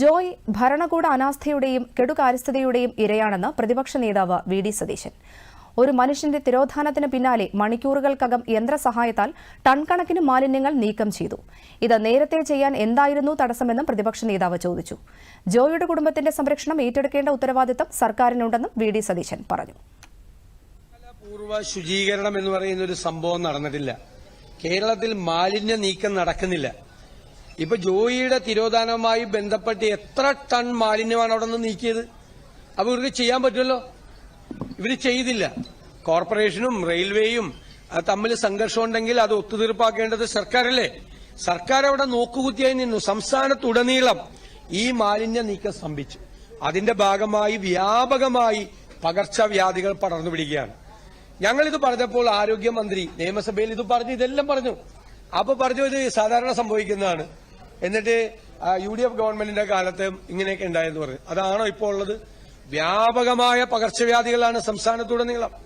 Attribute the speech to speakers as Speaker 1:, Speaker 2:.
Speaker 1: ജോയ് ഭരണകൂട അനാസ്ഥയുടെയും കെടുകാര്യസ്ഥതയുടെയും ഇരയാണെന്ന് പ്രതിപക്ഷ നേതാവ് വി ഡി സതീശൻ. ഒരു മനുഷ്യന്റെ തിരോധാനത്തിന് പിന്നാലെ മണിക്കൂറുകൾക്കകം യന്ത്രസഹായത്താൽ ടൺ കണക്കിന് മാലിന്യങ്ങൾ നീക്കം ചെയ്തു. ഇത് നേരത്തെ ചെയ്യാൻ എന്തായിരുന്നു തടസ്സമെന്നും പ്രതിപക്ഷ നേതാവ് ചോദിച്ചു. ജോയിയുടെ കുടുംബത്തിന്റെ സംരക്ഷണം ഏറ്റെടുക്കേണ്ട ഉത്തരവാദിത്തം സർക്കാരിനുണ്ടെന്നും വി ഡി സതീശൻ പറഞ്ഞു.
Speaker 2: പൂർവ ശുചീകരണം എന്ന് പറയുന്ന ഒരു സംഭവം നടന്നിട്ടില്ല. കേരളത്തിൽ മാലിന്യ നീക്കം നടക്കുന്നില്ല. ഇപ്പൊ ജോയിയുടെ തിരോധാനവുമായി ബന്ധപ്പെട്ട് എത്ര ടൺ മാലിന്യമാണ് അവിടെ നിന്ന് നീക്കിയത്? അപ്പൊ ഇവർക്ക് ചെയ്യാൻ പറ്റുമല്ലോ? ഇവർ ചെയ്തില്ല. കോർപ്പറേഷനും റെയിൽവേയും തമ്മിൽ സംഘർഷം ഉണ്ടെങ്കിൽ അത് ഒത്തുതീർപ്പാക്കേണ്ടത് സർക്കാരല്ലേ? സർക്കാർ അവിടെ നോക്കുകുത്തിയായി നിന്നു. സംസ്ഥാനത്തുടനീളം ഈ മാലിന്യ നീക്കം സ്തംഭിച്ചു. അതിന്റെ ഭാഗമായി വ്യാപകമായി പകർച്ചവ്യാധികൾ പടർന്നു പിടിക്കുകയാണ്. ഞങ്ങളിത് പറഞ്ഞപ്പോൾ ആരോഗ്യമന്ത്രി നിയമസഭയിൽ ഇത് പറഞ്ഞു ഇതെല്ലാം പറഞ്ഞു. അപ്പൊ പറഞ്ഞു ഇത് സാധാരണ സംഭവിക്കുന്നതാണ്. എന്നിട്ട് യു ഡി എഫ് ഗവൺമെന്റിന്റെ കാലത്ത് ഇങ്ങനെയൊക്കെ ഉണ്ടായെന്ന് പറഞ്ഞു. അതാണോ ഇപ്പോൾ ഉള്ളത്? വ്യാപകമായ പകർച്ചവ്യാധികളാണ് സംസ്ഥാനത്തുടനീളം